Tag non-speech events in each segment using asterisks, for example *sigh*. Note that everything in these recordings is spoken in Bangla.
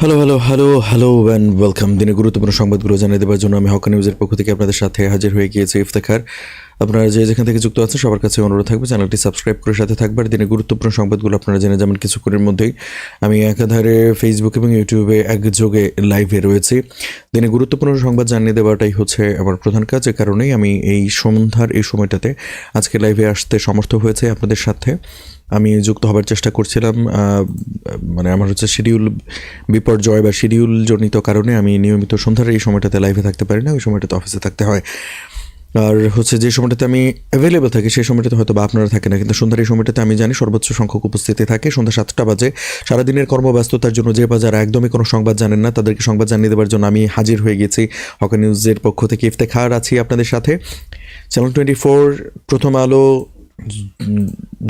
Hello hello hello hello and welcome দিনে গুরুত্বপূর্ণ সংবাদগুলো জানিয়ে দেওয়ার জন্য আমি হকা নিউজের পক্ষ থেকে আপনাদের সাথে হাজির হয়ে গিয়েছি ইফতেখার। আপনারা যে যেখান থেকে যুক্ত আছেন, সবার কাছে অনুরোধ থাকবে চ্যানেলটি সাবস্ক্রাইব করে সাথে থাকবে আর দিনে গুরুত্বপূর্ণ সংবাদগুলো আপনারা জেনে যাবেন কিছুক্ষণের মধ্যেই। আমি একাধারে ফেসবুক এবং ইউটিউবে একযোগে লাইভে রয়েছি। দিনে গুরুত্বপূর্ণ সংবাদ জানিয়ে দেওয়াটাই হচ্ছে আমার প্রধান কাজ। এ কারণেই আমি এই সন্ধ্যার, এই সময়টাতে আজকে লাইভে আসতে সমর্থ হয়েছে আপনাদের সাথে। আমি যুক্ত হবার চেষ্টা করছিলাম মানে আমার হচ্ছে শিডিউল বিপর্যয় বা শিডিউল জনিত কারণে আমি নিয়মিত সন্ধ্যার এই সময়টাতে লাইভে থাকতে পারি না। ওই সময়টাতে অফিসে থাকতে হয়। আর হচ্ছে যে সময়টাতে আমি অ্যাভেলেবল থাকি, সেই সময়টাতে হয়তো বা আপনারা থাকে না, কিন্তু সন্ধ্যার এই সময়টাতে আমি জানি সর্বোচ্চ সংখ্যক উপস্থিতি থাকে। সন্ধ্যা সাতটা বাজে। সারাদিনের কর্মব্যস্ততার জন্য যে বা যারা একদমই কোনো সংবাদ জানেন না, তাদেরকে সংবাদ জানিয়ে দেওয়ার জন্য আমি হাজির হয়ে গেছি। হকা নিউজের পক্ষ থেকে ইফতেখার আছি আপনাদের সাথে। চ্যানেল টোয়েন্টি ফোর প্রথম আলো,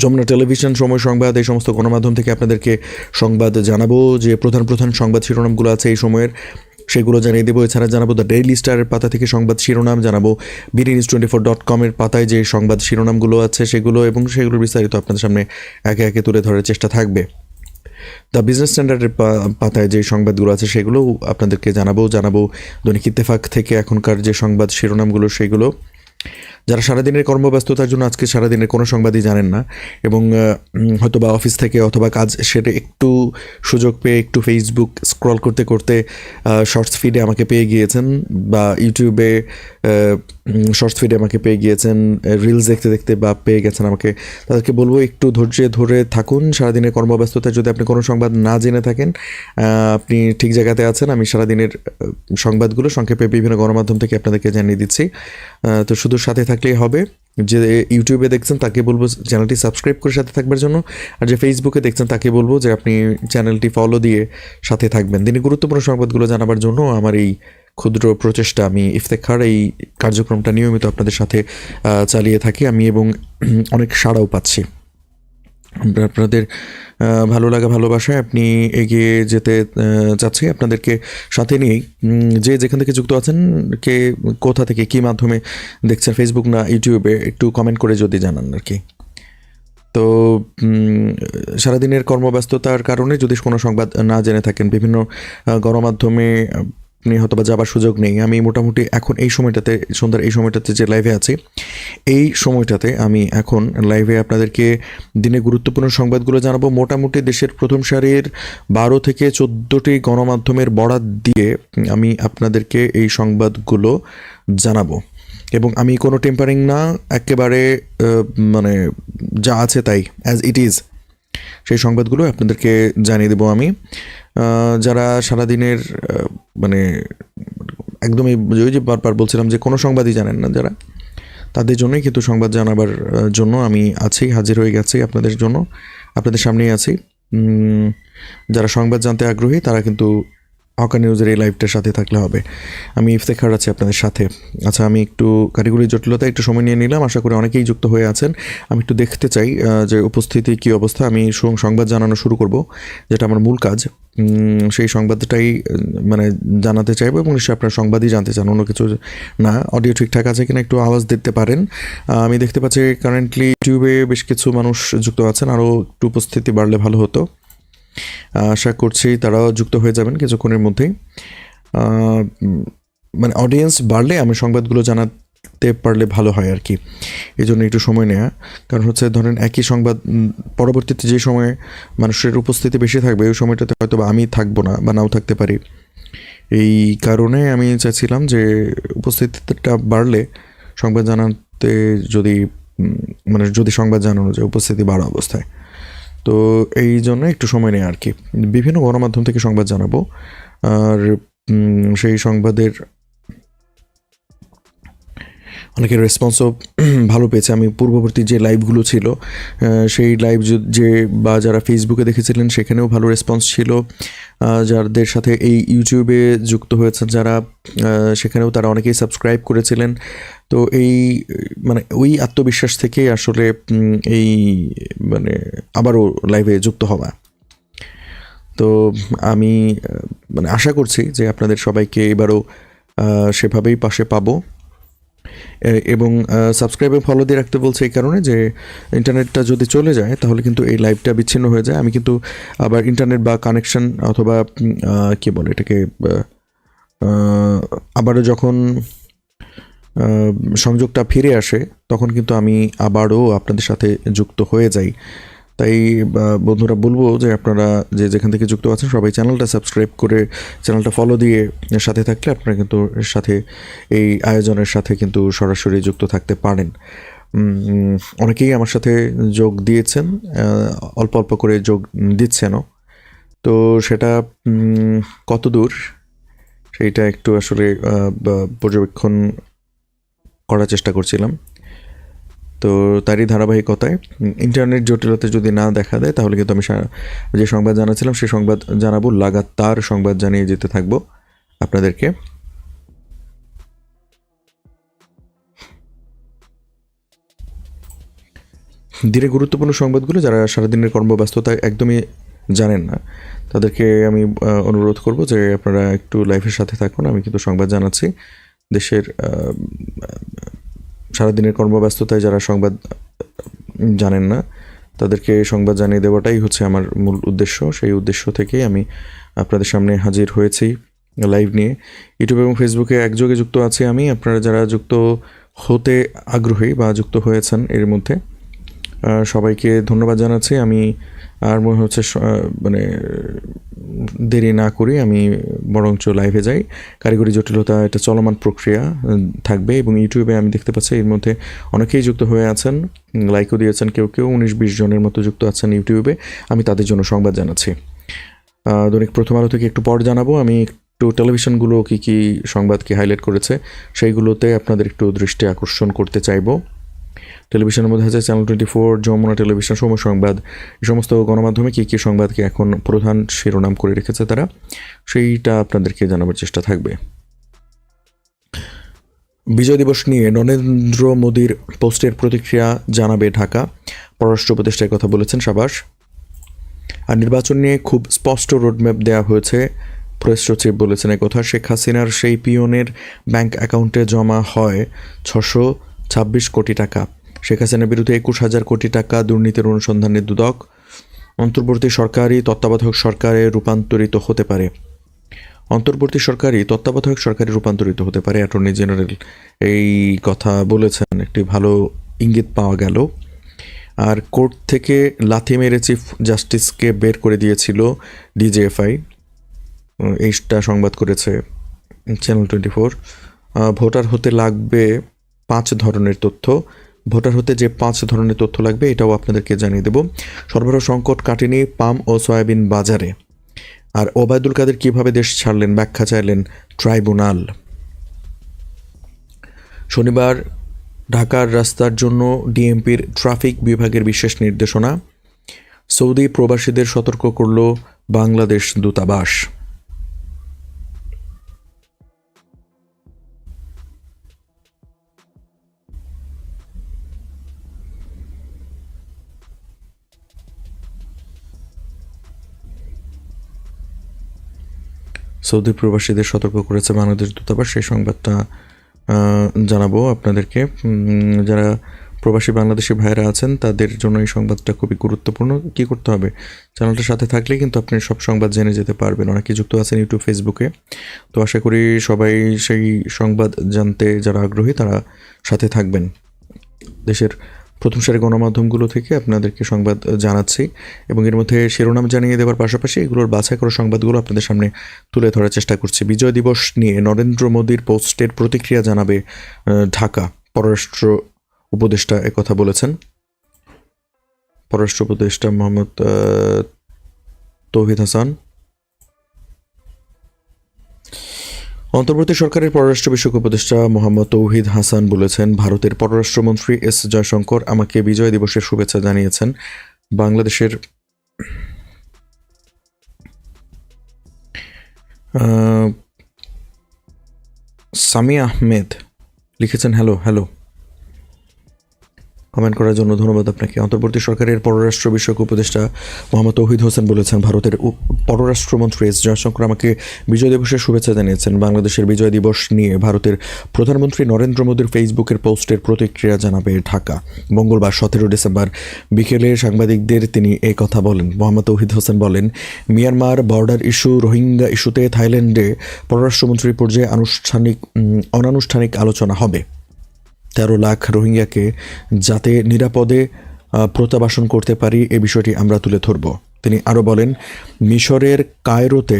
যমুনা টেলিভিশন সময় সংবাদ, এই সমস্ত গণমাধ্যম থেকে আপনাদেরকে সংবাদ জানাব। যে প্রধান প্রধান সংবাদ শিরোনামগুলো আছে এই সময়ের। সেগুলো জানিয়ে দেবো। এছাড়া জানাব দ্য ডেইলি স্টারের পাতা থেকে সংবাদ শিরোনাম, জানাব BD news twenty four dot কমের পাতায় যে সংবাদ শিরোনামগুলো আছে সেগুলো এবং সেগুলোর বিস্তারিত আপনাদের সামনে একে একে তুলে ধরার চেষ্টা থাকবে। দ্য বিজনেস স্ট্যান্ডার্ডের পাতায় যে সংবাদগুলো আছে সেগুলোও আপনাদেরকে জানাব জানাব। দৈনিক ইত্তেফাক থেকে এখনকার যে সংবাদ শিরোনামগুলো সেগুলো যারা সারাদিনের কর্মব্যস্ততার জন্য আজকে সারাদিনের কোনো সংবাদই জানেন না এবং হয়তো বা অফিস থেকে অথবা কাজ সেটা একটু সুযোগ পেয়ে একটু ফেসবুক স্ক্রল করতে করতে শর্টস ফিডে আমাকে পেয়ে গিয়েছেন বা ইউটিউবে শর্টস ফিডে আমাকে পেয়ে গিয়েছেন রিলস দেখতে দেখতে বা পেয়ে গেছেন আমাকে। তাদেরকে বলব একটু ধৈর্য ধরে থাকুন, সারাদিনের কর্মব্যস্ততায় যদি আপনি কোনো সংবাদ না জেনে থাকেন আপনি ঠিক জায়গাতে আছেন, আমি সারাদিনের সংবাদগুলো সংক্ষেপে বিভিন্ন গণমাধ্যম থেকে আপনাদেরকে জানিয়ে দিচ্ছি। তো শুধু সাথে থাকলেই হবে। যে ইউটিউবে দেখছেন তাকে বলব চ্যানেলটি সাবস্ক্রাইব করে সাথে থাকবার জন্য। আর যে ফেসবুকে দেখছেন তাকে বলব যে আপনি চ্যানেলটি ফলো দিয়ে সাথে থাকবেন। তিনি গুরুত্বপূর্ণ সংবাদগুলো জানাবার জন্য আমার এই ক্ষুদ্র প্রচেষ্টা, আমি ইফতেখার এই কার্যক্রমটা নিয়মিত আপনাদের সাথে চালিয়ে থাকি। আমি এবং অনেক সাড়াও পাচ্ছি। আপনাদের ভালো লাগা ভালোবাসায় আপনি এগিয়ে যেতে চাচ্ছি আপনাদেরকে সাথে নিয়েই। যে যেখান থেকে যুক্ত আছেন, কে কোথা থেকে, কী মাধ্যমে দেখছেন ফেসবুক না ইউটিউবে, একটু কমেন্ট করে যদি জানান আর কি। তো সারাদিনের কর্মব্যস্ততার কারণে যদি কোনো সংবাদ না জেনে থাকেন, বিভিন্ন গণমাধ্যমে হয়তো বা যাবার সুযোগ নেই। আমি মোটামুটি এখন এই সময়টাতে, সন্ধ্যার এই সময়টাতে যে লাইভে আছি, এই সময়টাতে আমি এখন লাইভে আপনাদেরকে দিনে গুরুত্বপূর্ণ সংবাদগুলো জানাব। মোটামুটি দেশের প্রথম সারির বারো থেকে চোদ্দোটি গণমাধ্যমের বরাত দিয়ে আমি আপনাদেরকে এই সংবাদগুলো জানাব। এবং আমি কোনো টেম্পারিং না, একেবারে মানে যা আছে তাই অ্যাজ ইট ইজ সেই সংবাদগুলো আপনাদেরকে জানিয়ে দেবো আমি। যারা সারাদিনের দিনের মানে একদমই ওই যে বারবার বলছিলাম যে কোনো সংবাদই জানেন না যারা, তাদের জন্যই কিন্তু সংবাদ জানাবার জন্য আমি আছি, হাজির হয়ে গেছি আপনাদের জন্য, আপনাদের সামনেই আছি। যারা সংবাদ জানতে আগ্রহী, তারা কিন্তু হকা নিউজের এই লাইভটার সাথে থাকলে হবে। আমি ইফতেখার আছি আপনাদের সাথে। আচ্ছা আমি একটু কারিগরি জটিলতা একটু সময় নিয়ে নিলাম। আশা করি অনেকেই যুক্ত হয়ে আছেন। আমি একটু দেখতে চাই যে উপস্থিতি, কী অবস্থা। আমি সংবাদ জানানো শুরু করব, যেটা আমার মূল কাজ। সেই সংবাদটাই মানে জানাতে চাইব এবং নিশ্চয়ই আপনার সংবাদই জানতে চান, অন্য কিছু না। অডিও ঠিকঠাক আছে কিনা একটু আওয়াজ দিতে পারেন। আমি দেখতে পাচ্ছি কারেন্টলি ইউটিউবে বেশ কিছু মানুষ যুক্ত আছেন। আরও একটু উপস্থিতি বাড়লে ভালো হতো। আশা করছি তারাও যুক্ত হয়ে যাবেন কিছুক্ষণের মধ্যেই। মানে অডিয়েন্স বাড়লে আমি সংবাদগুলো জানাতে পারলে ভালো হয় আর কি। এই জন্য একটু সময় নেওয়া কারণ হচ্ছে ধরেন একই সংবাদ পরবর্তীতে যে সময়ে মানুষের উপস্থিতি বেশি থাকবে, ওই সময়টাতে হয়তো বা আমি থাকব না বা নাও থাকতে পারি। এই কারণে আমি চাচ্ছিলাম যে উপস্থিতিটা বাড়লে সংবাদ জানাতে যদি মানে যদি সংবাদ জানানো যায়, উপস্থিতি বাড়া অবস্থায়। তো এই জন্য একটু সময় নেই আর কি। বিভিন্ন গণমাধ্যম থেকে সংবাদ জানাব। আর সেই সংবাদের অনেকের রেসপন্সও *clears throat* ভালো পেয়েছে। আমি পূর্ববর্তী যে লাইভগুলো ছিল সেই লাইভ যে বা যারা ফেসবুকে দেখেছিলেন, সেখানেও ভালো রেসপন্স ছিল। যাদের সাথে এই ইউটিউবে যুক্ত হয়েছেন যারা সেখানেও তারা অনেকেই সাবস্ক্রাইব করেছিলেন। তো এই মানে ওই আত্মবিশ্বাস থেকেই আসলে এই মানে আবারও লাইভে যুক্ত হওয়া। তো আমি মানে আশা করছি যে আপনাদের সবাইকে এবারও সেভাবেই পাশে পাবো। এবং সাবস্ক্রাইব এবং ফলো দিয়ে রাখতে বলছে এই কারণে যে ইন্টারনেটটা যদি চলে যায়, তাহলে কিন্তু এই লাইভটা বিচ্ছিন্ন হয়ে যায়। আমি কিন্তু আবার ইন্টারনেট বা কানেকশন অথবা কী বলে এটাকে আবারও যখন সংযোগটা ফিরে আসে, তখন কিন্তু আমি আবারও আপনাদের সাথে যুক্ত হয়ে যাই। তাই বন্ধুরা বলব যে আপনারা যে যেখান থেকে যুক্ত আছেন, সবাই চ্যানেলটা সাবস্ক্রাইব করে চ্যানেলটা ফলো দিয়ে সাথে থাকলে আপনারা কিন্তু সাথে, এই আয়োজনের সাথে কিন্তু সরাসরি যুক্ত থাকতে পারেন। অনেকেই আমার সাথে যোগ দিয়েছেন অল্প অল্প করে যোগ দিচ্ছেনও। তো সেটা কত দূর? সেইটা একটু আসলে পর্যবেক্ষণ করার চেষ্টা করছিলাম। তো তারই ধারাবাহিকতায় ইন্টারনেট জটিলতা যদি না দেখা দেয়, তাহলে কিন্তু আমি যে সংবাদ জানাচ্ছিলাম সেই সংবাদ জানাব, লাগাতার সংবাদ জানিয়ে যেতে থাকব আপনাদেরকে। ধীরে গুরুত্বপূর্ণ সংবাদগুলো যারা সারাদিনের কর্মব্যস্ততা একদমই জানেন না, তাদেরকে আমি অনুরোধ করব যে আপনারা একটু লাইফের সাথে থাকুন। আমি কিন্তু সংবাদ জানাচ্ছি দেশের সারাদিনের কর্মব্যস্ততায় যারা সংবাদ জানেন না, তাদেরকে সংবাদ জানিয়ে দেওয়াটাই হচ্ছে আমার মূল উদ্দেশ্য। সেই উদ্দেশ্য থেকেই আমি আপনাদের সামনে হাজির হয়েছি লাইভ নিয়ে। ইউটিউব এবং ফেসবুকে একযোগে যুক্ত আছি আমি। আপনারা যারা যুক্ত হতে আগ্রহী বা যুক্ত হয়েছেন এর মধ্যে সবাইকে ধন্যবাদ জানাচ্ছি। আমি আর মনে হচ্ছে মানে দেরি না করি, আমি বরঞ্চ লাইভে যাই। কারিগরি জটিলতা এটা চলমান প্রক্রিয়া থাকবে এবং ইউটিউবে আমি দেখতে পাচ্ছি এর মধ্যে অনেকেই যুক্ত হয়ে আছেন লাইকও দিয়েছেন কেউ কেউ, উনিশ বিশ জনের মতো যুক্ত আছেন ইউটিউবে। আমি তাদের জন্য সংবাদ জানাচ্ছি। দৈনিক প্রথম আলো থেকে একটু পর জানাব, আমি একটু টেলিভিশনগুলো কী কী সংবাদকে হাইলাইট করেছে, সেইগুলোতে আপনাদের একটু দৃষ্টি আকর্ষণ করতে চাইব। টেলিভিশনের মধ্যে আছে channel twenty four Jamuna television, সময় সংবাদ। এই সমস্ত গণমাধ্যমে কী কী সংবাদকে এখন প্রধান শিরোনাম করে রেখেছে তারা, সেইটা আপনাদেরকে জানাবার চেষ্টা থাকবে। বিজয় দিবস নিয়ে নরেন্দ্র মোদীর পোস্টের প্রতিক্রিয়া জানাবে ঢাকা। পররাষ্ট্র উপদেষ্টায় কথা বলেছেন সাবাস আর নির্বাচন নিয়ে খুব স্পষ্ট রোডম্যাপ দেওয়া হয়েছে, প্রেস সচিব বলেছেন কথা শেখ হাসিনার সেই পিয়নের ব্যাংক অ্যাকাউন্টে জমা হয় ছশো ছাব্বিশ কোটি টাকা। শেখ হাসিনার বিরুদ্ধে একুশ হাজার কোটি টাকা দুর্নীতির অনুসন্ধানে দুদক অন্তর্বর্তী সরকারি তত্ত্বাবধায়ক সরকারে রূপান্তরিত হতে পারে। অন্তর্বর্তী সরকারি তত্ত্বাবধায়ক সরকারে রূপান্তরিত হতে পারে, অ্যাটর্নি জেনারেল এই কথা বলেছেন। একটি ভালো ইঙ্গিত পাওয়া গেল। আর কোর্ট থেকে লাথি মেরে চিফ জাস্টিসকে বের করে দিয়েছিল ডিজেএফআই। এইটা সংবাদ করেছে চ্যানেল টোয়েন্টি ফোর ভোটার হতে লাগবে পাঁচ ধরনের তথ্য। ভোটার হতে যে পাঁচ ধরনের তথ্য লাগবে, এটাও আপনাদেরকে জানিয়ে দেব। সরবরাহ সংকট কাটেনি পাম ও সয়াবিন বাজারে। আর ওবায়দুল কাদের কীভাবে দেশ ছাড়লেন, ব্যাখ্যা চাইলেন ট্রাইব্যুনাল। শনিবার ঢাকার রাস্তার জন্য ডিএমপির ট্রাফিক বিভাগের বিশেষ নির্দেশনা। সৌদি প্রবাসীদের সতর্ক করল বাংলাদেশ দূতাবাস। সৌদি প্রবাসীদের সতর্ক করেছে বাংলাদেশ দূতাবাস। সেই সংবাদটা জানাব আপনাদেরকে। যারা প্রবাসী বাংলাদেশি ভাইরা আছেন, তাদের জন্য এই সংবাদটা খুবই গুরুত্বপূর্ণ। কি করতে হবে? চ্যানেলটার সাথে থাকলে কিন্তু আপনি সব সংবাদ জেনে যেতে পারবেন। অনেকে যুক্ত আছেন ইউটিউব, ফেসবুকে। তো আশা করি সবাই সেই সংবাদ জানতে যারা আগ্রহী, তারা সাথে থাকবেন। দেশের প্রথম সারি গণমাধ্যমগুলো থেকে আপনাদেরকে সংবাদ জানাচ্ছি এবং এর মধ্যে শিরোনাম জানিয়ে দেওয়ার পাশাপাশি এগুলোর বাছাই করা সংবাদগুলো আপনাদের সামনে তুলে ধরার চেষ্টা করছি। বিজয় দিবস নিয়ে নরেন্দ্র মোদীর পোস্টের প্রতিক্রিয়া জানাবে ঢাকা। পররাষ্ট্র উপদেষ্টা একথা বলেছেন। পররাষ্ট্র উপদেষ্টা মোহাম্মদ তৌহিদ হাসান অন্তর্বর্তী সরকারের পররাষ্ট্র বিষয়ক উপদেষ্টা মোহাম্মদ তৌহিদ হাসান বলেছেন, ভারতের পররাষ্ট্রমন্ত্রী এস জয়শঙ্কর আমাকে বিজয় দিবসের শুভেচ্ছা জানিয়েছেন। বাংলাদেশের সামি আহমেদ লিখেছেন, হ্যালো হ্যালো। কমেন্ট করার জন্য ধন্যবাদ আপনাকে। অন্তর্বর্তী সরকারের পররাষ্ট্র বিষয়ক উপদেষ্টা মোহাম্মদ তৌহিদ হোসেন বলেছেন, ভারতের পররাষ্ট্রমন্ত্রী এস জয়শঙ্কর আমাকে বিজয় দিবসের শুভেচ্ছা জানিয়েছেন। বাংলাদেশের বিজয় দিবস নিয়ে ভারতের প্রধানমন্ত্রী নরেন্দ্র মোদীর ফেসবুকের পোস্টের প্রতিক্রিয়া জানাবে ঢাকা। মঙ্গলবার সতেরো ডিসেম্বর বিকেলে সাংবাদিকদের তিনি এই কথা বলেন। মোহাম্মদ তৌহিদ হোসেন বলেন, মিয়ানমার বর্ডার ইস্যু, রোহিঙ্গা ইস্যুতে থাইল্যান্ডে পররাষ্ট্রমন্ত্রী পর্যায়ে আনুষ্ঠানিক অনানুষ্ঠানিক আলোচনা হবে। তেরো লাখ রোহিঙ্গাকে যাতে নিরাপদে প্রত্যাবাসন করতে পারি, এ বিষয়টি আমরা তুলে ধরব। তিনি আরও বলেন, মিশরের কায়রোতে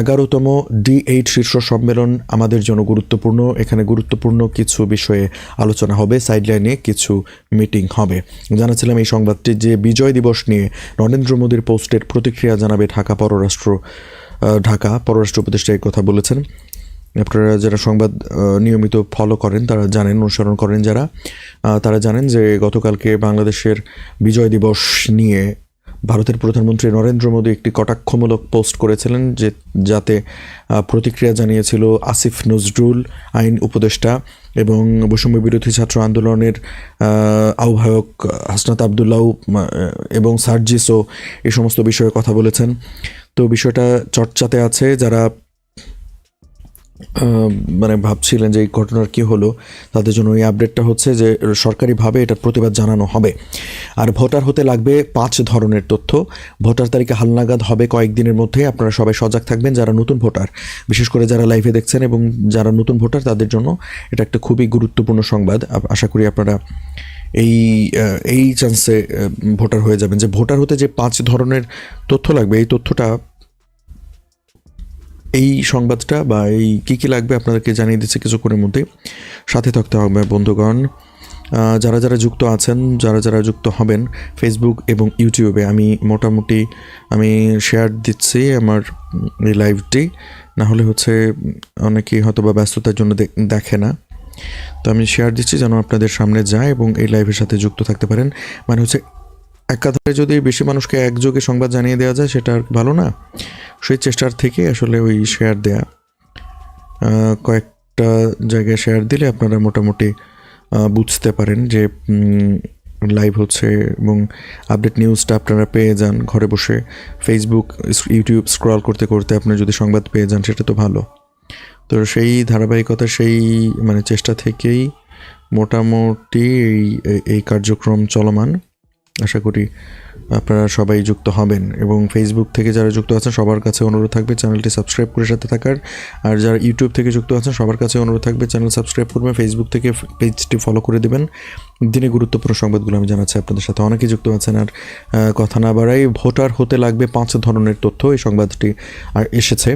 এগারোতম ডি এইট শীর্ষ সম্মেলন আমাদের জন্য গুরুত্বপূর্ণ। এখানে গুরুত্বপূর্ণ কিছু বিষয়ে আলোচনা হবে সাইডলাইনে কিছু মিটিং হবে। জানাচ্ছিলাম এই সংবাদটি যে বিজয় দিবস নিয়ে নরেন্দ্র মোদীর পোস্টের প্রতিক্রিয়া জানাবে ঢাকা পররাষ্ট্র ঢাকা পররাষ্ট্র উপদেষ্টা কথা বলেছেন। আপনারা যারা সংবাদ নিয়মিত ফলো করেন, তারা জানেন, অনুসরণ করেন যারা তারা জানেন যে গতকালকে বাংলাদেশের বিজয় দিবস নিয়ে ভারতের প্রধানমন্ত্রী নরেন্দ্র মোদী একটি কটাক্ষমূলক পোস্ট করেছিলেন যে, যাতে প্রতিক্রিয়া জানিয়েছিল আসিফ নজরুল আইন উপদেষ্টা এবং বৈষম্য বিরোধী ছাত্র আন্দোলনের আহ্বায়ক হাসনাত আবদুল্লাহ এবং সার্জিসও এই সমস্ত বিষয়ে কথা বলেছেন। তো বিষয়টা চর্চাতে আছে যারা মানে ভাবছিলেন যে এই ঘটনার কি হলো? তাদের জন্য এই আপডেটটা হচ্ছে যে সরকারিভাবে এটার প্রতিবাদ জানানো হবে। আর ভোটার হতে লাগবে পাঁচ ধরনের তথ্য। ভোটার তালিকা হালনাগাদ হবে কয়েকদিনের মধ্যে। আপনারা সবাই সজাগ থাকবেন যারা নতুন ভোটার। বিশেষ করে যারা লাইভে দেখছেন এবং যারা নতুন ভোটার, তাদের জন্য এটা একটা খুবই গুরুত্বপূর্ণ সংবাদ। আশা করি আপনারা এই এই চান্সে ভোটার হয়ে যাবেন। যে ভোটার হতে যে পাঁচ ধরনের তথ্য লাগবে, এই তথ্যটা এই সংবাদটা বা এই কী কী লাগবে আপনাদেরকে জানিয়ে দিচ্ছি কিছুক্ষণের মধ্যে। সাথে থাকতে হবে বন্ধুগণ যারা যারা যুক্ত আছেন, যারা যারা যুক্ত হবেন ফেসবুক এবং ইউটিউবে আমি মোটামুটি, আমি শেয়ার দিচ্ছি আমার এই লাইভটি না হলে হচ্ছে অনেকেই হয়তো বা ব্যস্ততার জন্য দেখে না। তো আমি শেয়ার দিচ্ছি যেন আপনাদের সামনে যায় এবং এই লাইভের সাথে যুক্ত থাকতে পারেন। মানে হচ্ছে একাধারে যদি বেশি মানুষকে একযোগে সংবাদ জানিয়ে দেওয়া যায়, সেটা আর ভালো না। সেই চেষ্টার থেকে আসলে ওই শেয়ার দেয়া। কয়েকটা জায়গায় শেয়ার দিলে আপনারা মোটামুটি বুঝতে পারেন যে লাইভ হচ্ছে এবং আপডেট নিউজটা আপনারা পেয়ে যান ঘরে বসে। ফেসবুক ইউটিউব স্ক্রল করতে করতে আপনি যদি সংবাদ পেয়ে যান, সেটা তো ভালো। তো সেই ধারাবাহিকতা সেই মানে চেষ্টা থেকেই মোটামুটি এই এই কার্যক্রম চলমান। আশা করি আপনারা সবাই যুক্ত হবেন এবং ফেসবুক থেকে যারা যুক্ত আছেন, সবার কাছে অনুরোধ থাকবে চ্যানেলটি সাবস্ক্রাইব করে সাথে থাকার। আর যারা ইউটিউব থেকে যুক্ত আছেন, সবার কাছে অনুরোধ থাকবে চ্যানেল সাবস্ক্রাইব করবেন ফেসবুক থেকে পেজটি ফলো করে দেবেন। দিনে গুরুত্বপূর্ণ সংবাদগুলো আমি জানাচ্ছি, আপনাদের সাথে অনেকেই যুক্ত আছেন আর কথা না বাড়াই ভোটার হতে লাগবে পাঁচ ধরনের তথ্য, এই সংবাদটি আর এসেছে।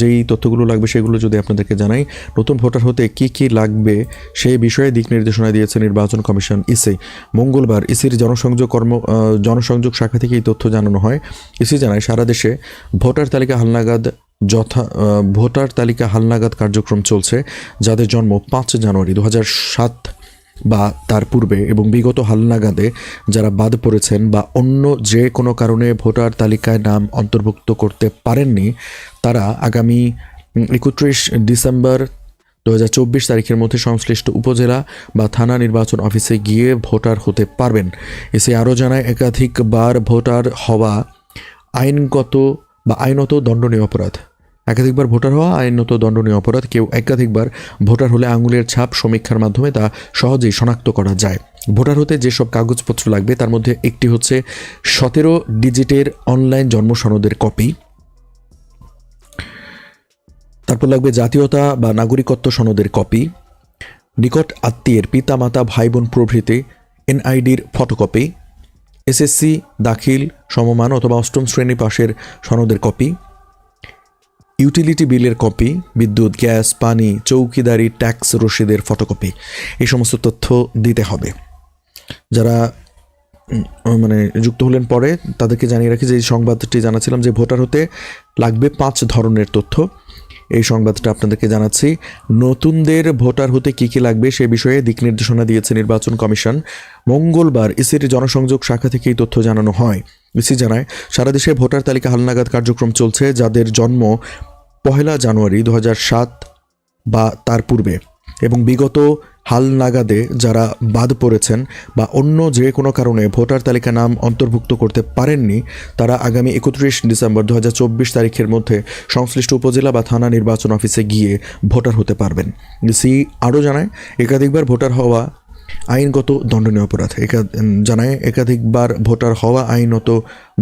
যেই তথ্যগুলো লাগবে সেগুলো যদি আপনাদেরকে জানাই, নতুন ভোটার হতে কি কি লাগবে সেই বিষয়ে দিক নির্দেশনা দিয়েছে নির্বাচন কমিশন, ইসি। মঙ্গলবার ইসির জনসংযোগ কর্ম জনসংযোগ শাখা থেকে এই তথ্য জানানো হয়। ইসি জানায়, সারা দেশে ভোটার তালিকা হালনাগাদ যথা ভোটার তালিকা হালনাগাদ কার্যক্রম চলছে, যাদের জন্ম পাঁচ জানুয়ারি দু সাত বা তার পূর্বে এবং বিগত হালনাগাদে যারা বাদ পড়েছেন বা অন্য যে কোনো কারণে ভোটার তালিকায় নাম অন্তর্ভুক্ত করতে পারেননি, তারা আগামী একত্রিশ ডিসেম্বর দু হাজার চব্বিশ তারিখের মধ্যে সংশ্লিষ্ট উপজেলা বা থানা নির্বাচন অফিসে গিয়ে ভোটার হতে পারবেন। এসে আরও জানায়, একাধিকবার ভোটার হওয়া আইনগত বা আইনত দণ্ডনীয় অপরাধ। একাধিকবার ভোটার হওয়া, আইনত দণ্ডনীয় অপরাধ, কেউ একাধিকবার ভোটার হলে আঙুলের ছাপ সমীক্ষার মাধ্যমে তা সহজেই শনাক্ত করা যায়। ভোটার হতে যেসব কাগজপত্র লাগবে, তার মধ্যে একটি হচ্ছে সতেরো ডিজিটের অনলাইন জন্ম সনদের কপি। তারপর লাগবে জাতীয়তা বা নাগরিকত্ব সনদের কপি। নিকট আত্মীয়ের পিতামাতা ভাই বোন প্রভৃতি এনআইডির ফটোকপি। এসএসসি, দাখিল, সমমান অথবা অষ্টম শ্রেণি পাশের সনদের কপি। ইউটিলিটি বিলের কপি, বিদ্যুৎ, গ্যাস, পানি, চৌকিদারি, ট্যাক্স, রসিদের ফটোকপি, এই সমস্ত তথ্য দিতে হবে। যারা মানে যুক্ত হলেন পরে তাদেরকে জানিয়ে রাখি যে এই সংবাদটি জানাছিলাম যে ভোটার হতে লাগবে পাঁচ ধরনের তথ্য। এই সংবাদটা আপনাদেরকে জানাচ্ছি। নতুনদের ভোটার হতে কী কী লাগবে সে বিষয়ে দিক নির্দেশনা দিয়েছে নির্বাচন কমিশন। মঙ্গলবার ইসির জনসংযোগ শাখা থেকে এই তথ্য জানানো হয়। ইসি জানায়, সারা দেশে ভোটার তালিকা হালনাগাদ কার্যক্রম চলছে, যাদের জন্ম পহেলা জানুয়ারি দু বা তার পূর্বে এবং বিগত হাল নাগাদে যারা বাদ পড়েছেন বা অন্য যে কোনো কারণে ভোটার তালিকা নাম অন্তর্ভুক্ত করতে পারেননি, তারা আগামী একত্রিশ ডিসেম্বর দু হাজার চব্বিশ তারিখের মধ্যে সংশ্লিষ্ট উপজেলা বা থানা নির্বাচন অফিসে গিয়ে ভোটার হতে পারবেন। সি আরও জানায়, একাধিকবার ভোটার হওয়া আইনগত দণ্ডনীয় অপরাধ। একা জানায়, একাধিকবার ভোটার হওয়া আইনত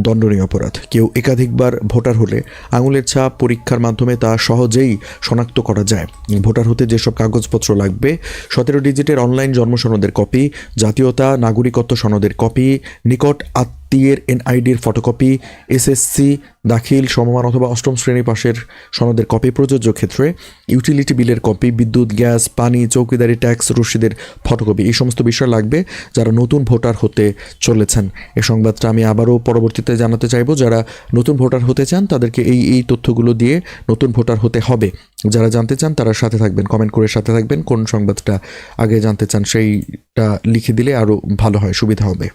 দণ্ডনীয় অপরাধ। কেউ একাধিকবার ভোটার হলে আঙুলের ছাপ পরীক্ষার মাধ্যমে তা সহজেই শনাক্ত করা যায়। ভোটার হতে যেসব কাগজপত্র লাগবে, সতেরো ডিজিটের অনলাইন জন্ম সনদের কপি, জাতীয়তা, নাগরিকত্ব সনদের কপি, নিকট আত্মীয়ের এনআইডির ফটোকপি, এসএসসি, দাখিল, সমমান অথবা অষ্টম শ্রেণি পাশের সনদের কপি, প্রযোজ্য ক্ষেত্রে ইউটিলিটি বিলের কপি, বিদ্যুৎ, গ্যাস, পানি, চৌকিদারি, ট্যাক্স, রসিদের ফটোকপি, এই সমস্ত বিষয় লাগবে যারা নতুন ভোটার হতে চলেছেন। এই সংবাদটা আমি আবারও পরবর্তীতে জানাতে চাইব, যারা নতুন ভোটার হতে চান তাদেরকে এই এই তথ্যগুলো দিয়ে নতুন ভোটার হতে হবে। যারা জানতে চান তারা সাথে থাকবেন কমেন্ট করে সাথে থাকবেন। কোন সংবাদটা আগে জানতে চান সেইটা লিখে দিলে আরও ভালো হয়, সুবিধা হবে।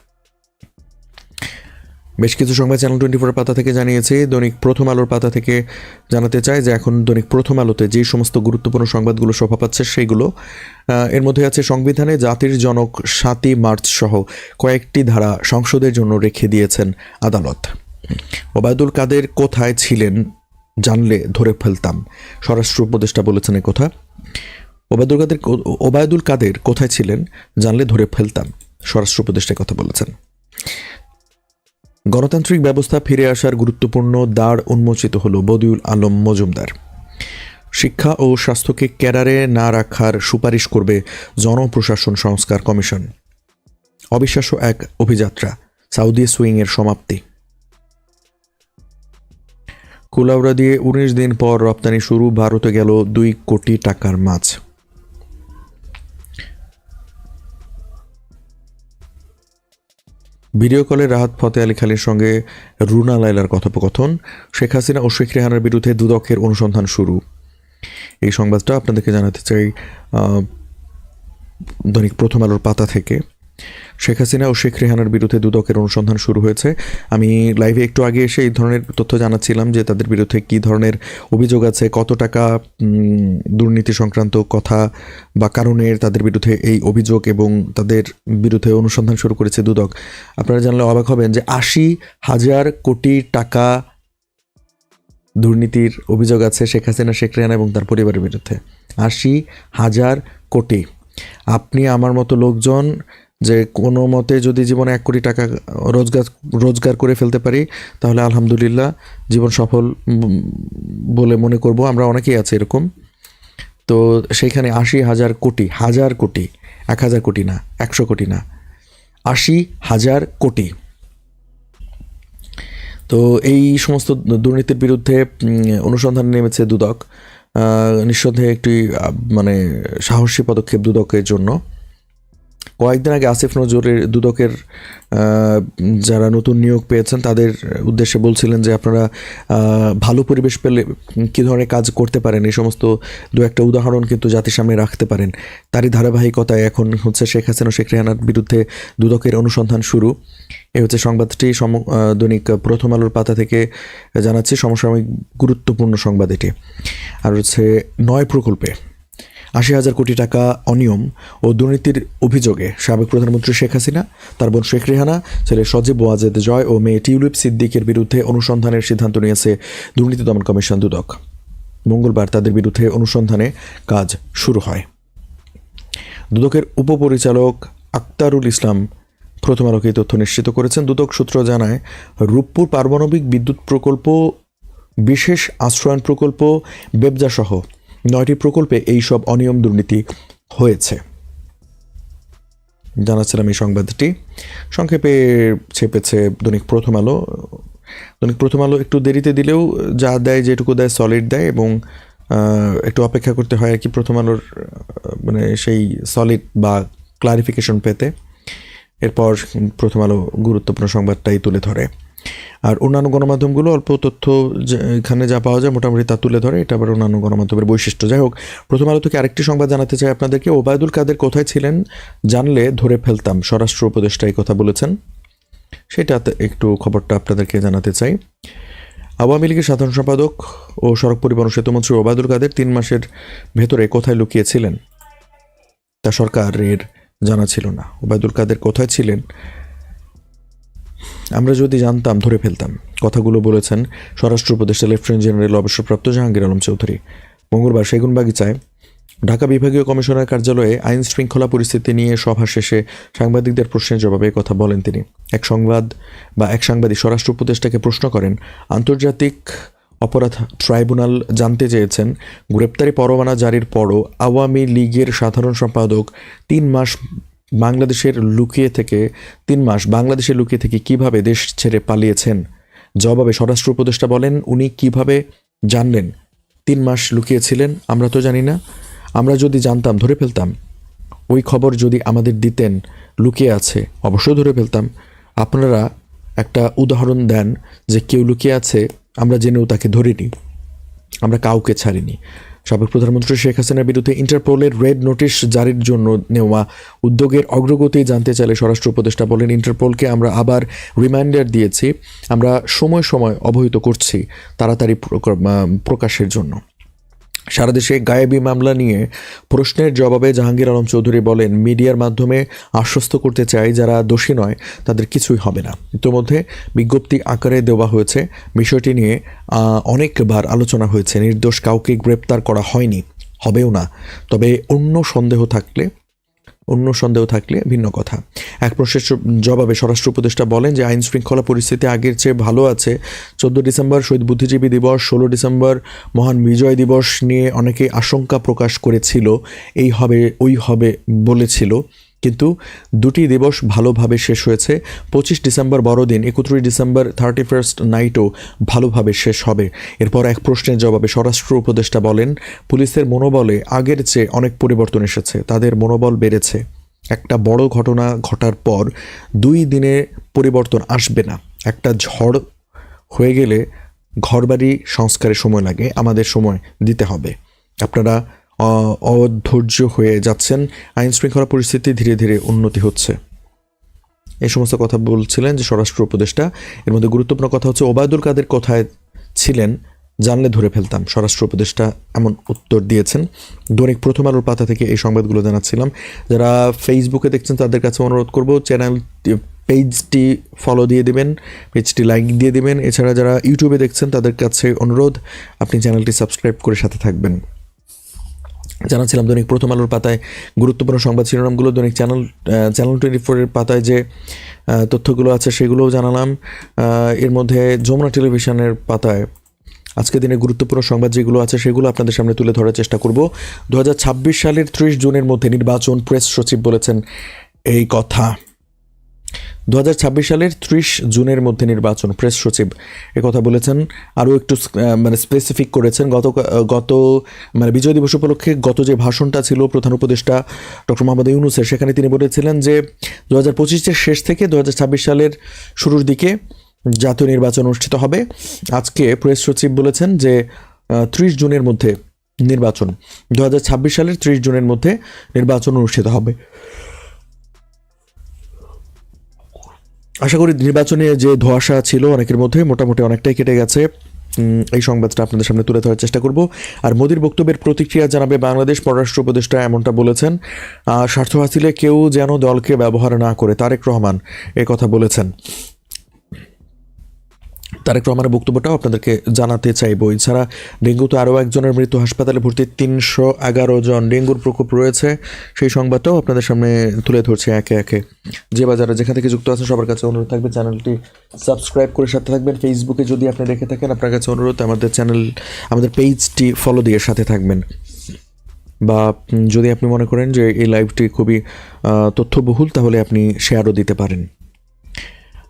বেশ কিছু সংবাদ চ্যানেল টোয়েন্টি ফোর পাতা থেকে জানিয়েছে, দৈনিক প্রথম আলোর পাতা থেকে জানাতে চাই যে এখন দৈনিক প্রথম আলোতে যে সমস্ত গুরুত্বপূর্ণ সংবাদগুলো শোভা পাচ্ছে সেইগুলো এর মধ্যে আছে সংবিধানে জাতির জনক সাতই মার্চ সহ কয়েকটি ধারা সংসদের জন্য রেখে দিয়েছেন আদালত। ওবায়দুল কাদের কোথায় ছিলেন জানলে ধরে ফেলতাম, স্বরাষ্ট্র উপদেষ্টা বলেছেন কথা। ওবায়দুল কাদের ওবায়দুল কাদের কোথায় ছিলেন জানলে ধরে ফেলতাম, স্বরাষ্ট্র উপদেষ্টা কথা বলেছেন। গণতান্ত্রিক ব্যবস্থা ফিরে আসার গুরুত্বপূর্ণ দ্বার উন্মোচিত হল বদিউল আলম মজুমদার। শিক্ষা ও স্বাস্থ্যকে ক্যাডারে না রাখার সুপারিশ করবে জনপ্রশাসন সংস্কার কমিশন। অবিশ্বাস্য এক অভিযাত্রা, সাউদি সুইংয়ের সমাপ্তি। কুলাউড়া দিয়ে উনিশ দিন পর রপ্তানি শুরু, ভারতে গেল দুই কোটি টাকার মাছ। ভিডিও কলে রাহাত ফতে আলী খালির সঙ্গে রুনা লাইলার কথোপকথন, শেখ হাসিনা ও শেখ রেহানার বিরুদ্ধে দুদকের অনুসন্ধান শুরু। এই সংবাদটা আপনাদেরকে জানাতে চাই দৈনিক প্রথম আলোর পাতা থেকে। শেখ হাসিনা ও শেখ রেহানার বিরুদ্ধে দুদকের অনুসন্ধান শুরু হয়েছে। আমি লাইভে একটু আগে এসে এই ধরনের তথ্য জানাচ্ছিলাম যে তাদের বিরুদ্ধে কী ধরনের অভিযোগ আছে, কত টাকা দুর্নীতি সংক্রান্ত কথা বা কারণের তাদের বিরুদ্ধে এই অভিযোগ এবং তাদের বিরুদ্ধে অনুসন্ধান শুরু করেছে দুদক। আপনারা জানলে অবাক হবেন যে আশি হাজার কোটি টাকা দুর্নীতির অভিযোগ আছে শেখ হাসিনা, শেখ রেহানা এবং তার পরিবারের বিরুদ্ধে। আশি হাজার কোটি। আপনি আমার মতো লোকজন যে কোনো মতে যদি জীবনে এক কোটি টাকা রোজগার রোজগার করে ফেলতে পারি, তাহলে আলহামদুলিল্লাহ জীবন সফল বলে মনে করব। আমরা অনেকেই আছে এরকম। তো সেইখানে আশি হাজার কোটি হাজার কোটি, এক হাজার কোটি না, একশো কোটি না, আশি হাজার কোটি। তো এই সমস্ত দুর্নীতির বিরুদ্ধে অনুসন্ধানে নেমেছে দুদক। নিঃসন্দেহে একটি মানে সাহসী পদক্ষেপ দুদকের জন্য। কয়েকদিন আগে আসিফ নজরুলের দুদকের যারা নতুন নিয়োগ পেয়েছেন, তাদের উদ্দেশ্যে বলছিলেন যে আপনারা ভালো পরিবেশ পেলে কী ধরনের কাজ করতে পারেন? এই সমস্ত দু একটা উদাহরণ কিন্তু জাতির সামনে রাখতে পারেন। তারই ধারাবাহিকতায় এখন হচ্ছে শেখ হাসিনা শেখ রেহানার বিরুদ্ধে দুদকের অনুসন্ধান শুরু। এই হচ্ছে সংবাদটি, সম দৈনিক প্রথম আলোর পাতা থেকে জানাচ্ছি সমসাময়িক গুরুত্বপূর্ণ সংবাদ এটি। আর হচ্ছে নয় প্রকল্পে। আশি হাজার কোটি টাকা অনিয়ম ও দুর্নীতির অভিযোগে সাবেক প্রধানমন্ত্রী শেখ হাসিনা, তার বোন শেখ রেহানা, ছেলে সজীব ওয়াজেদ জয় ও মেয়ে টিউলিপ সিদ্দিকের বিরুদ্ধে অনুসন্ধানের সিদ্ধান্ত নিয়েছে দুর্নীতি দমন কমিশন দুদক। মঙ্গলবার তাদের বিরুদ্ধে অনুসন্ধানে কাজ শুরু হয়। দুদকের উপপরিচালক আক্তারুল ইসলাম প্রথম আলোকে তথ্য নিশ্চিত করেছেন। দুদক সূত্র জানায়, রূপপুর পারমাণবিক বিদ্যুৎ প্রকল্প, বিশেষ আশ্রয়ণ প্রকল্প, বেবজাসহ নয়টি প্রকল্পে এই সব অনিয়ম দুর্নীতি হয়েছে। জানাচ্ছিলাম এই সংবাদটি। সংক্ষেপে ছেপেছে দৈনিক প্রথম আলো। দৈনিক প্রথম আলো একটু দেরিতে দিলেও যা দেয়, যেটুকু দেয় সলিড দেয় এবং একটু অপেক্ষা করতে হয় আর কি প্রথম আলোর মানে সেই সলিড বা ক্লারিফিকেশন পেতে। এরপর প্রথম আলো গুরুত্বপূর্ণ সংবাদটাই তুলে ধরে। আর অন্যান্য গণমাধ্যমগুলো অল্প তথ্য এখানে যা পাওয়া যায় মোটামুটি তা তুলে ধরে, এটা আবার অন্যান্য গণমাধ্যমের বৈশিষ্ট্য। যাই হোক, প্রথম আলো থেকে আরেকটি সংবাদ জানাতে চাই আপনাদেরকে। ওবায়দুল কাদের কোথায় ছিলেন জানলে ধরে ফেলতাম, স্বরাষ্ট্র উপদেষ্টা এই কথা বলেছেন। সেটাতে একটু খবরটা আপনাদেরকে জানাতে চাই। আওয়ামী লীগের সাধারণ সম্পাদক ও সড়ক পরিবহন সেতুমন্ত্রী ওবায়দুল কাদের তিন মাসের ভেতরে কোথায় লুকিয়েছিলেন? তা সরকারের জানা ছিল না। ওবায়দুল কাদের কোথায় ছিলেন? আমরা যদি জানতাম, ধরে ফেলতাম। কথাগুলো বলেছেন স্বরাষ্ট্র উপদেষ্টা লেফটেন্যান্ট জেনারেল অবসরপ্রাপ্ত জাহাঙ্গীর আলম চৌধুরী। মঙ্গলবার সেগুনবাগিচায় ঢাকা বিভাগীয় কমিশনার কার্যালয়ে আইন শৃঙ্খলা পরিস্থিতি নিয়ে সভা শেষে সাংবাদিকদের প্রশ্নের জবাবে কথা বলেন তিনি। এক সংবাদ বা এক সাংবাদিক স্বরাষ্ট্র উপদেষ্টাকে প্রশ্ন করেন, আন্তর্জাতিক অপরাধ ট্রাইব্যুনাল জানতে চেয়েছেন, গ্রেপ্তারি পরোয়ানা জারির পরও আওয়ামী লীগের সাধারণ সম্পাদক তিন মাস বাংলাদেশের লুকিয়ে থেকে তিন মাস বাংলাদেশে লুকিয়ে থেকে কীভাবে দেশ ছেড়ে পালিয়েছেন? জবাবে স্বরাষ্ট্র উপদেষ্টা বলেন, উনি কীভাবে জানলেন? তিন মাস লুকিয়েছিলেন, আমরা তো জানি না। আমরা যদি জানতাম, ধরে ফেলতাম। ওই খবর যদি আমাদের দিতেন, লুকিয়ে আছে অবশ্যই ধরে ফেলতাম। আপনারা একটা উদাহরণ দেন যে কেউ লুকিয়ে আছে, আমরা জেনেও তাকে ধরিনি। আমরা কাউকে ছাড়িনি। সাবেক প্রধানমন্ত্রী শেখ হাসিনার বিরুদ্ধে ইন্টারপোলের রেড নোটিশ জারির জন্য নেওয়া উদ্যোগের অগ্রগতি জানতে চাইলে স্বরাষ্ট্র উপদেষ্টা বলেন, ইন্টারপোলকে আমরা আবার রিমাইন্ডার দিয়েছি। আমরা সময় সময় অবহিত করছি তাড়াতাড়ি প্রকা- প্রকাশের জন্য। সারা দেশে গায়েবী মামলা নিয়ে প্রশ্নের জবাবে জাহাঙ্গীর আলম চৌধুরী বলেন, মিডিয়ার মাধ্যমে আশ্বস্ত করতে চাই যারা দোষী নয়, তাদের কিছুই হবে না। ইতিমধ্যে বিজ্ঞপ্তি আকারে দেওয়া হয়েছে। বিষয়টি নিয়ে অনেকবার আলোচনা হয়েছে। নির্দোষ কাউকে গ্রেপ্তার করা হয়নি, হবেও না। তবে অন্য সন্দেহ থাকলে অন্য সন্দেহ থাকলে ভিন্ন কথা। এক প্রশ্নের জবাবে স্বরাষ্ট্র উপদেষ্টা বলেন যে আইন শৃঙ্খলা পরিস্থিতি আগের চেয়ে ভালো আছে। চোদ্দ ডিসেম্বর শহীদ বুদ্ধিজীবী দিবস, ষোলো ডিসেম্বর মহান বিজয় দিবস নিয়ে অনেকে আশঙ্কা প্রকাশ করেছিল। এই হবে, ওই হবে বলেছিল। কিন্তু দুটি দিবস ভালোভাবে শেষ হয়েছে। পঁচিশ ডিসেম্বর বড়দিন, একত্রিশ ডিসেম্বর থার্টি ফার্স্ট নাইটও ভালোভাবে শেষ হবে। এরপর এক প্রশ্নের জবাবে স্বরাষ্ট্র উপদেষ্টা বলেন, পুলিশের মনোবলে আগের চেয়ে অনেক পরিবর্তন এসেছে। তাদের মনোবল বেড়েছে। একটা বড় ঘটনা ঘটার পর দুই দিনে পরিবর্তন আসবে না। একটা ঝড় হয়ে গেলে ঘরবাড়ি সংস্কারের সময় লাগে। আমাদের সময় দিতে হবে। আপনারা অধৈর্য হয়ে যাচ্ছেন। আইন শৃঙ্খলা পরিস্থিতি ধীরে ধীরে উন্নতি হচ্ছে। এই সমস্ত কথা বলছিলেন যে স্বরাষ্ট্র উপদেষ্টা। এর মধ্যে গুরুত্বপূর্ণ কথা হচ্ছে, ওবায়দুল কাদের কোথায় ছিলেন জানলে ধরে ফেলতাম। স্বরাষ্ট্র উপদেষ্টা এমন উত্তর দিয়েছেন। দৈনিক প্রথম আলোর পাতা থেকে এই সংবাদগুলো জানাচ্ছিলাম। যারা ফেসবুকে দেখছেন, তাদের কাছে অনুরোধ করব চ্যানেল পেজটি ফলো দিয়ে দেবেন পেজটি লাইক দিয়ে দিবেন। এছাড়া যারা ইউটিউবে দেখছেন, তাদের কাছে অনুরোধ, আপনি চ্যানেলটি সাবস্ক্রাইব করে সাথে থাকবেন। জানাচ্ছিলাম দৈনিক প্রথম আলোর পাতায় গুরুত্বপূর্ণ সংবাদ শিরোনামগুলো। দৈনিক চ্যানেল চ্যানেল টোয়েন্টি ফোরের পাতায় যে তথ্যগুলো আছে সেগুলোও জানালাম। এর মধ্যে যমুনা টেলিভিশনের পাতায় আজকে দিনে গুরুত্বপূর্ণ সংবাদ যেগুলো আছে সেগুলো আপনাদের সামনে তুলে ধরার চেষ্টা করব। দু হাজার ছাব্বিশ সালের ত্রিশ জুনের মধ্যে নির্বাচন প্রেস সচিব বলেছেন এই কথা। দু হাজার ছাব্বিশ সালের ত্রিশ জুনের মধ্যে নির্বাচন প্রেস সচিব কথা বলেছেন। আরও একটু মানে স্পেসিফিক করেছেন। গত গত মানে বিজয় দিবস উপলক্ষে গত যে ভাষণটা ছিল প্রধান উপদেষ্টা ডক্টর মোহাম্মদ ইউনুসের, সেখানে তিনি বলেছিলেন যে দু হাজার পঁচিশের শেষ থেকে দু হাজার ছাব্বিশ সালের শুরুর দিকে জাতীয় নির্বাচন অনুষ্ঠিত হবে। আজকে প্রেস সচিব বলেছেন যে ত্রিশ জুনের মধ্যে নির্বাচন, দু হাজার ছাব্বিশ সালের ত্রিশ জুনের মধ্যে নির্বাচন অনুষ্ঠিত হবে। আশা করি নির্বাচনে যে ধোয়াশা ছিল অনেকের মধ্যে, মোটামুটি অনেকটাই কেটে গেছে। এই সংবাদটা আপনাদের সামনে তুলে ধরার চেষ্টা করব। আর মোদির বক্তব্যের প্রতিক্রিয়া জানাবে বাংলাদেশ পররাষ্ট্র উপদেষ্টা এমনটা বলেছেন। স্বার্থ হাসিলে কেউ যেন দলকে ব্যবহার না করে, তারেক রহমান কথা বলেছেন। তারেক রহমানের বক্তব্যটাও আপনাদেরকে জানাতে চাইব। এছাড়া ডেঙ্গুতে আরও একজনের মৃত্যু, হাসপাতালে ভর্তি তিনশো এগারো জন ডেঙ্গুর প্রকোপ রয়েছে। সেই সংবাদটাও আপনাদের সামনে তুলে ধরছে একে একে। যে বাজারে যেখান থেকে যুক্ত আছে সবার কাছে অনুরোধ থাকবে চ্যানেলটি সাবস্ক্রাইব করে সাথে থাকবেন। ফেসবুকে যদি আপনি দেখে থাকেন, আপনার কাছে অনুরোধ, আমাদের চ্যানেল, আমাদের পেজটি ফলো দিয়ে সাথে থাকবেন। বা যদি আপনি মনে করেন যে এই লাইভটি খুবই তথ্যবহুল, তাহলে আপনি শেয়ারও দিতে পারেন।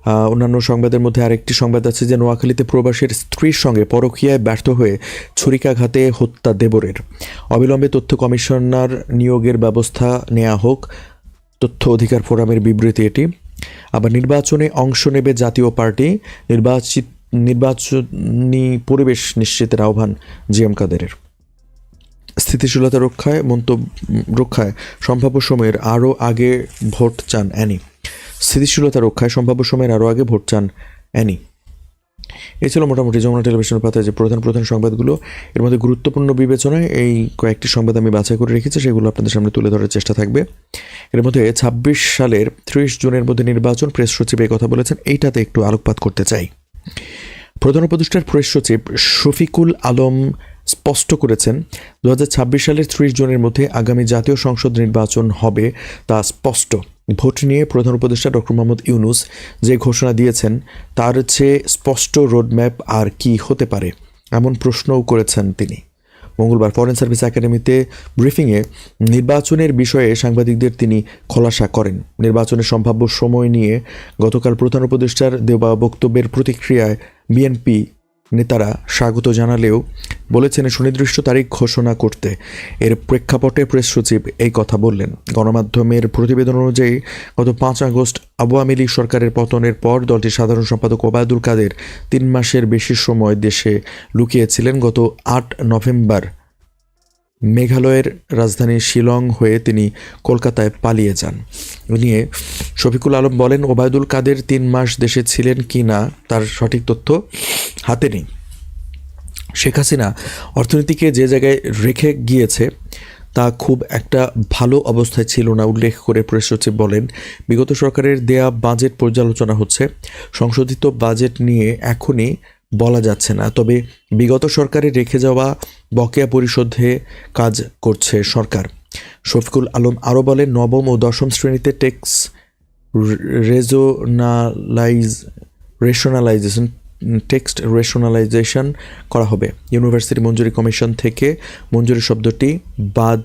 অন্যান্য সংবাদের মধ্যে আরেকটি সংবাদ আছে যে নোয়াখালীতে প্রবাসের স্ত্রীর সঙ্গে পরকীয়ায় ব্যর্থ হয়ে ছুরিকাঘাতে হত্যা দেবরের। অবিলম্বে তথ্য কমিশনার নিয়োগের ব্যবস্থা নেওয়া হোক। তথ্য অধিকার ফোরামের বিবৃতি এটি। আবার নির্বাচনে অংশ নেবে জাতীয় পার্টি। নির্বাচিত নির্বাচনী পরিবেশ নিশ্চিতের আহ্বান জি এম কাদেরের। স্থিতিশীলতা রক্ষায় মন্তব্য রক্ষায় সম্ভাব্য সময়ের আরও আগে ভোট চান অ্যানি। স্থিতিশীলতা রক্ষায় সম্ভাব্য সময়ের আরও আগে ভোট চান অ্যানি। এই ছিল মোটামুটি যমুনা টেলিভিশনের পাতায় যে প্রধান প্রধান সংবাদগুলো। এর মধ্যে গুরুত্বপূর্ণ বিবেচনায় এই কয়েকটি সংবাদ আমি বাছাই করে রেখেছি, সেগুলো আপনাদের সামনে তুলে ধরার চেষ্টা থাকবে। এর মধ্যে ছাব্বিশ সালের ত্রিশ জুনের মধ্যে নির্বাচন প্রেস সচিব এই কথা বলেছেন, এইটাতে একটু আলোকপাত করতে চাই। প্রধান উপদেষ্টার প্রেস সচিব শফিকুল আলম স্পষ্ট করেছেন দু হাজার ছাব্বিশ সালের ত্রিশ জনের মধ্যে আগামী জাতীয় সংসদ নির্বাচন হবে তা স্পষ্ট। ভোট নিয়ে প্রধান উপদেষ্টা ডক্টর মোহাম্মদ ইউনুস যে ঘোষণা দিয়েছেন, তার চেয়ে স্পষ্ট রোডম্যাপ আর কি হতে পারে, এমন প্রশ্নও করেছেন তিনি। মঙ্গলবার ফরেন সার্ভিস একাডেমিতে ব্রিফিংয়ে নির্বাচনের বিষয়ে সাংবাদিকদের তিনি খোলাসা করেন। নির্বাচনের সম্ভাব্য সময় নিয়ে গতকাল প্রধান উপদেষ্টার দেওয়া বক্তব্যের প্রতিক্রিয়ায় বিএনপি নেতারা স্বাগত জানালেও বলেছেন সুনির্দিষ্ট তারিখ ঘোষণা করতে। এর প্রেক্ষাপটে প্রেস সচিব এই কথা বললেন। গণমাধ্যমের প্রতিবেদন অনুযায়ী, গত পাঁচ আগস্ট আওয়ামী লীগ সরকারের পতনের পর দলটির সাধারণ সম্পাদক ওবায়দুল কাদের তিন মাসের বেশি সময় দেশে লুকিয়েছিলেন। গত আট নভেম্বর মেঘালয়ের রাজধানী শিলং হয়ে তিনি কলকাতায় পালিয়ে যান। নিয়ে শফিকুল আলম বলেন, ওবায়দুল কাদের তিন মাস দেশে ছিলেন কি না তার সঠিক তথ্য হাতে নেই। শেখ হাসিনা অর্থনীতিকে যে জায়গায় রেখে গিয়েছে, তা খুব একটা ভালো অবস্থায় ছিল না, উল্লেখ করে প্রেস সচিব বলেন। বিগত সরকারের দেয়া বাজেট পর্যালোচনা হচ্ছে, সংশোধিত বাজেট নিয়ে এখনই বলা যাচ্ছে না। তবে বিগত সরকারে রেখে যাওয়া বকেয়া পরিশোধে কাজ করছে সরকার। শফিকুল আলম আরও বলেন, নবম ও দশম শ্রেণীতে text rationalise, rationalisation, text rationalisation করা হবে। ইউনিভার্সিটি মঞ্জুরি কমিশন থেকে মঞ্জুরি শব্দটি বাদ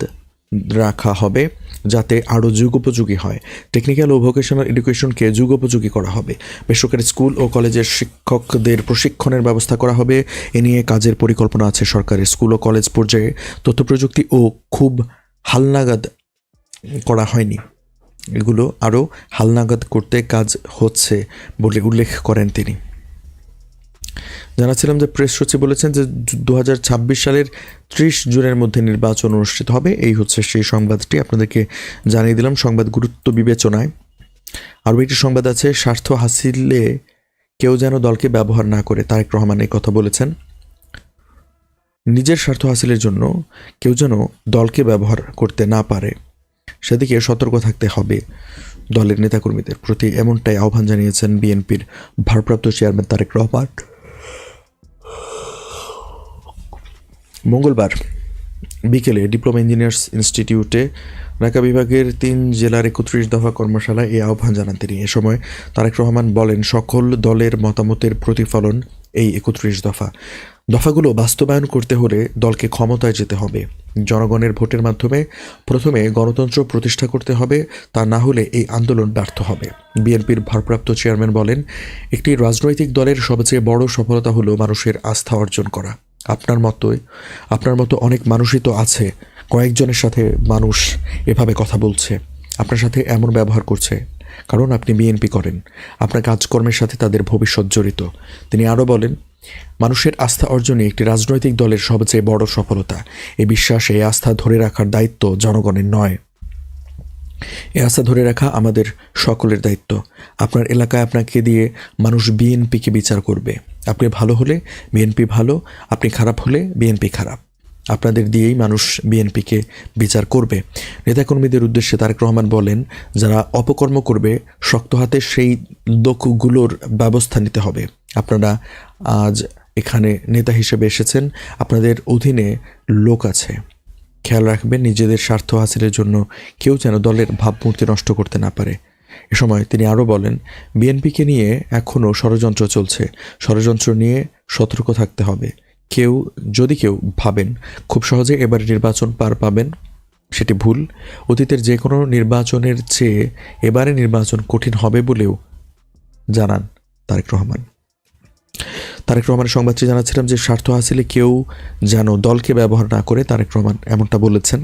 রাখা হবে যাতে আরও যুগোপযোগী হয়। টেকনিক্যাল ও ভোকেশনাল এডুকেশনকে যুগোপযোগী করা হবে। বেসরকারি স্কুল ও কলেজের শিক্ষকদের প্রশিক্ষণের ব্যবস্থা করা হবে। এ নিয়ে কাজের পরিকল্পনা আছে সরকারের। স্কুল ও কলেজ পর্যায়ে তথ্য প্রযুক্তি ও খুব হালনাগাদ করা হয়নি। এগুলো আরও হালনাগাদ করতে কাজ হচ্ছে বলে উল্লেখ করেন তিনি। জানাচ্ছিলাম যে প্রেস সচিব বলেছেন যে দু হাজার ছাব্বিশ সালের ত্রিশ জুনের মধ্যে নির্বাচন অনুষ্ঠিত হবে। এই হচ্ছে সেই সংবাদটি। আপনাদেরকে জানিয়ে দিলাম, সংবাদ গুরুত্ব বিবেচনায়। আরও একটি সংবাদ আছে, স্বার্থ হাসিলে কেউ যেন দলকে ব্যবহার না করে, তারেক রহমান এই কথা বলেছেন। নিজের স্বার্থ হাসিলের জন্য কেউ যেন দলকে ব্যবহার করতে না পারে, সেদিকে সতর্ক থাকতে হবে দলের নেতাকর্মীদের প্রতি। এমনটাই আহ্বান জানিয়েছেন বিএনপির ভারপ্রাপ্ত চেয়ারম্যান তারেক রহমান। মঙ্গলবার বিকেলে ডিপ্লোমা ইঞ্জিনিয়ার্স ইনস্টিটিউটে ঢাকা বিভাগের তিন জেলার একত্রিশ দফা কর্মশালায় এই আহ্বান জানান তিনি। এ সময় তারেক রহমান বলেন, সকল দলের মতামতের প্রতিফলন এই একত্রিশ দফা। দফাগুলো বাস্তবায়ন করতে হলে দলকে ক্ষমতায় যেতে হবে। জনগণের ভোটের মাধ্যমে প্রথমে গণতন্ত্র প্রতিষ্ঠা করতে হবে, তা না হলে এই আন্দোলন ব্যর্থ হবে। বিএনপির ভারপ্রাপ্ত চেয়ারম্যান বলেন, একটি রাজনৈতিক দলের সবচেয়ে বড় সফলতা হলো মানুষের আস্থা অর্জন করা। আপনার মতোই, আপনার মতো অনেক মানুষই তো আছে। কয়েকজনের সাথে মানুষ এভাবে কথা বলছে। আপনার সাথে এমন ব্যবহার করছে। কারণ আপনি বিএনপি করেন। আপনার কাজকর্মের সাথে তাদের ভবিষ্যৎ জড়িত। তিনি আরও বলেন মানুষের আস্থা অর্জনে একটি রাজনৈতিক দলের সবচেয়ে বড় সফলতা। এই বিশ্বাস, এই আস্থা ধরে রাখার দায়িত্ব জনগণের নয়। এ আস্থা ধরে রাখা আমাদের সকলের দায়িত্ব। আপনার এলাকায় আপনাকে দিয়ে মানুষ বিএনপিকে বিচার করবে। আপনি ভালো হলে বিএনপি ভালো, আপনি খারাপ হলে বিএনপি খারাপ। আপনাদের দিয়েই মানুষ বিএনপিকে বিচার করবে। নেতাকর্মীদের উদ্দেশ্যে তারেক রহমান বলেন, যারা অপকর্ম করবে, শক্ত হাতে সেই লোকগুলোর ব্যবস্থা নিতে হবে। আপনারা আজ এখানে নেতা হিসেবে এসেছেন, আপনাদের অধীনে লোক আছে। খেয়াল রাখবেন, নিজেদের স্বার্থ হাসিলের জন্য কেউ যেন দলের ভাবমূর্তি নষ্ট করতে না পারে। এ সময় তিনি আরও বলেন, বিএনপিকে নিয়ে এখনও ষড়যন্ত্র চলছে। ষড়যন্ত্র নিয়ে সতর্ক থাকতে হবে। কেউ, যদি কেউ ভাবেন খুব সহজে এবার নির্বাচন পার পাবেন, সেটি ভুল। অতীতের যে কোনো নির্বাচনের চেয়ে এবারে নির্বাচন কঠিন হবে বলেও জানান তারেক রহমান। তারেক রহমানের সংবাদটি জানাচ্ছিলাম যে স্বার্থ হাসিলে কেউ যেন দলকে ব্যবহার না করে তারেক রহমান এমনটা বলেছেন।